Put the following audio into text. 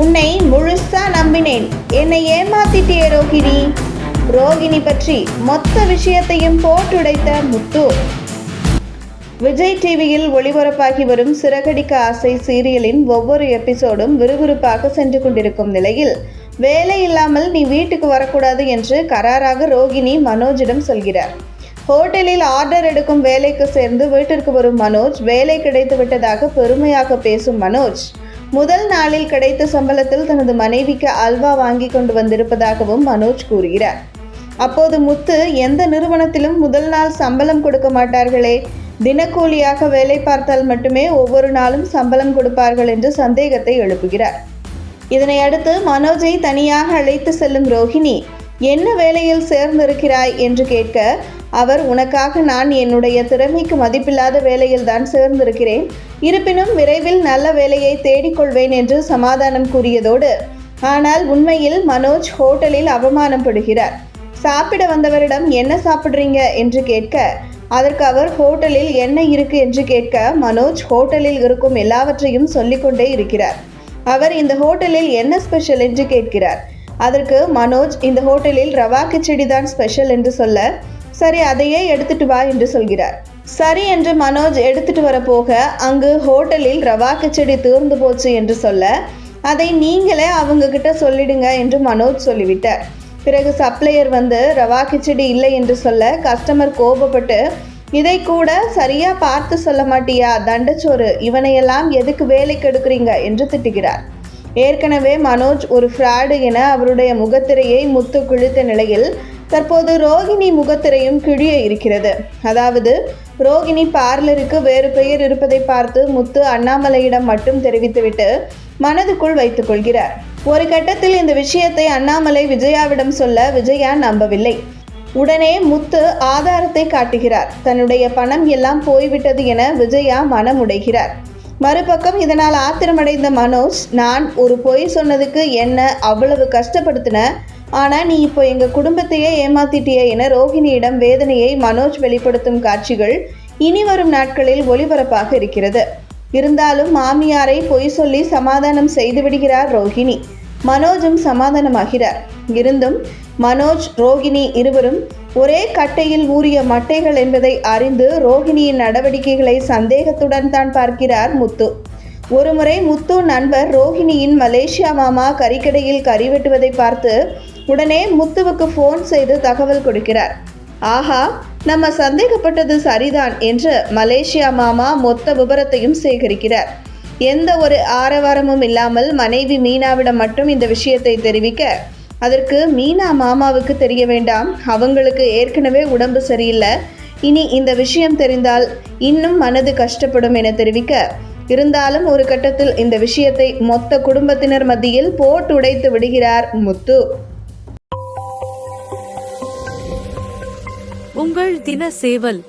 உன்னை முழுசா நம்பினேன். என்னை ஏமாத்திட்டே ரோகிணி. ரோகிணி பற்றி மொத்த விஷயத்தையும் போட்டுடைத்த முத்து. விஜய் டிவியில் ஒளிபரப்பாகி வரும் சிறகடிக்க ஆசை சீரியலின் ஒவ்வொரு எபிசோடும் விறுவிறுப்பாக சென்று கொண்டிருக்கும் நிலையில் வேலை இல்லாமல் நீ வீட்டுக்கு வரக்கூடாது என்று கராராக ரோகிணி மனோஜிடம் சொல்கிறார். ஹோட்டலில் ஆர்டர் எடுக்கும் வேலைக்கு சேர்ந்து வீட்டிற்கு வரும் மனோஜ் வேலை கிடைத்து விட்டதாக பெருமையாக பேசும் மனோஜ். முதல் நாளில் கிடைத்த சம்பளத்தில் தனது மனைவிக்கு அல்வா வாங்கி கொண்டு வந்திருப்பதாகவும் மனோஜ் கூறுகிறார். அப்போது முத்து எந்த நிறுவனத்திலும் முதல் நாள் சம்பளம் கொடுக்க மாட்டார்களே. தினக்கூலியாக வேலை பார்த்தால் மட்டுமே ஒவ்வொரு நாளும் சம்பளம் கொடுப்பார்கள் என்று சந்தேகத்தை எழுப்புகிறார். இதனை அடுத்து மனோஜை தனியாக அழைத்து செல்லும் ரோஹிணி என்ன வேலையில் சேர்ந்திருக்கிறாய்? என்று கேட்க அவர் உனக்காக நான் என்னுடைய திறமைக்கு மதிப்பில்லாத வேலையில் தான் சேர்ந்திருக்கிறேன். இருப்பினும் விரைவில் நல்ல வேலையை தேடிக்கொள்வேன் என்று சமாதானம் கூறியதோடு ஆனால் உண்மையில் மனோஜ் ஹோட்டலில் அவமானப்படுகிறார். சாப்பிட வந்தவரிடம் என்ன சாப்பிட்றீங்க? என்று கேட்க அதற்கு அவர் ஹோட்டலில் என்ன இருக்கு? என்று கேட்க மனோஜ் ஹோட்டலில் இருக்கும் எல்லாவற்றையும் சொல்லிக்கொண்டே இருக்கிறார். அவர் இந்த ஹோட்டலில் என்ன ஸ்பெஷல்? என்று கேட்கிறார். அதற்கு மனோஜ் இந்த ஹோட்டலில் ரவா கிச்சடி தான் ஸ்பெஷல் என்று சொல்ல சரி அதையே எடுத்துட்டு வா என்று சொல்கிறார். சரி என்று மனோஜ் எடுத்துட்டு வர போக அங்கு ஹோட்டலில் ரவா கிச்சடி தீர்ந்து போச்சு என்று சொல்ல அதை நீங்களே அவங்க கிட்ட சொல்லிடுங்க என்று மனோஜ் சொல்லிவிட்டார். பிறகு சப்ளையர் வந்து ரவா கிச்சடி இல்லை என்று சொல்ல கஸ்டமர் கோபப்பட்டு இதை கூட சரியா பார்த்து சொல்ல மாட்டியா? தண்டச்சோறு இவனையெல்லாம் எதுக்கு வேலைக்கு எடுக்கிறீங்க? என்று திட்டுகிறார். ஏற்கனவே மனோஜ் ஒரு ஃப்ராடு என அவருடைய முகத்திரையை முத்து கிழித்த நிலையில் தற்போது ரோகிணி முகத்திரையும் கிழிய இருக்கிறது. அதாவது ரோகிணி பார்லருக்கு வேறு பெயர் இருப்பதை பார்த்து முத்து அண்ணாமலையிடம் மட்டும் தெரிவித்துவிட்டு மனதுக்குள் வைத்துக் கொள்கிறார். ஒரு கட்டத்தில் இந்த விஷயத்தை அண்ணாமலை விஜயாவிடம் சொல்ல விஜயா நம்பவில்லை. உடனே முத்து ஆதாரத்தை காட்டுகிறார். தன்னுடைய பணம் எல்லாம் போய்விட்டது என விஜயா மனமுடைகிறார். மறுபக்கம் இதனால் ஆத்திரமடைந்த மனோஜ் நான் ஒரு பொய் சொன்னதுக்கு என்ன அவ்வளவு கஷ்டப்படுத்தின? ஆனா நீ இப்போ எங்க குடும்பத்தையே ஏமாத்திட்டியே என ரோஹிணியிடம் வேதனையை மனோஜ் வெளிப்படுத்தும் காட்சிகள் இனி வரும் நாட்களில் ஒளிபரப்பாக இருக்கிறது. இருந்தாலும் மாமியாரை பொய் சொல்லி சமாதானம் செய்து விடுகிறார் ரோஹிணி மனோஜும் சமாதானமாகிறார். இருந்தும் மனோஜ் ரோகிணி இருவரும் ஒரே கட்டையில் ஊறிய மட்டைகள் என்பதை அறிந்து ரோகிணியின் நடவடிக்கைகளை சந்தேகத்துடன் தான் பார்க்கிறார் முத்து. ஒருமுறை முத்து நண்பர் ரோஹிணியின் மலேசியா மாமா கறிக்கடையில் கறி வெட்டுவதை பார்த்து உடனே முத்துவுக்கு ஃபோன் செய்து தகவல் கொடுக்கிறார். ஆஹா நம்ம சந்தேகப்பட்டது சரிதான் என்று மலேசியா மாமா மொத்த விபரத்தையும் சேகரிக்கிறார். எந்த ஒரு ஆரவாரமும் இல்லாமல் மனைவி மீனாவிடம் மட்டும் இந்த விஷயத்தை தெரிவிக்க அதற்கு மீனா மாமாவுக்கு தெரிய வேண்டாம். அவங்களுக்கு ஏற்கனவே உடம்பு சரியில்லை. இனி இந்த விஷயம் தெரிந்தால் இன்னும் மனது கஷ்டப்படும் என தெரிவிக்க இருந்தாலும் ஒரு கட்டத்தில் இந்த விஷயத்தை மொத்த குடும்பத்தினர் மத்தியில் போட்டு உடைத்து விடுகிறார் முத்து. உங்கள் தின சேவல்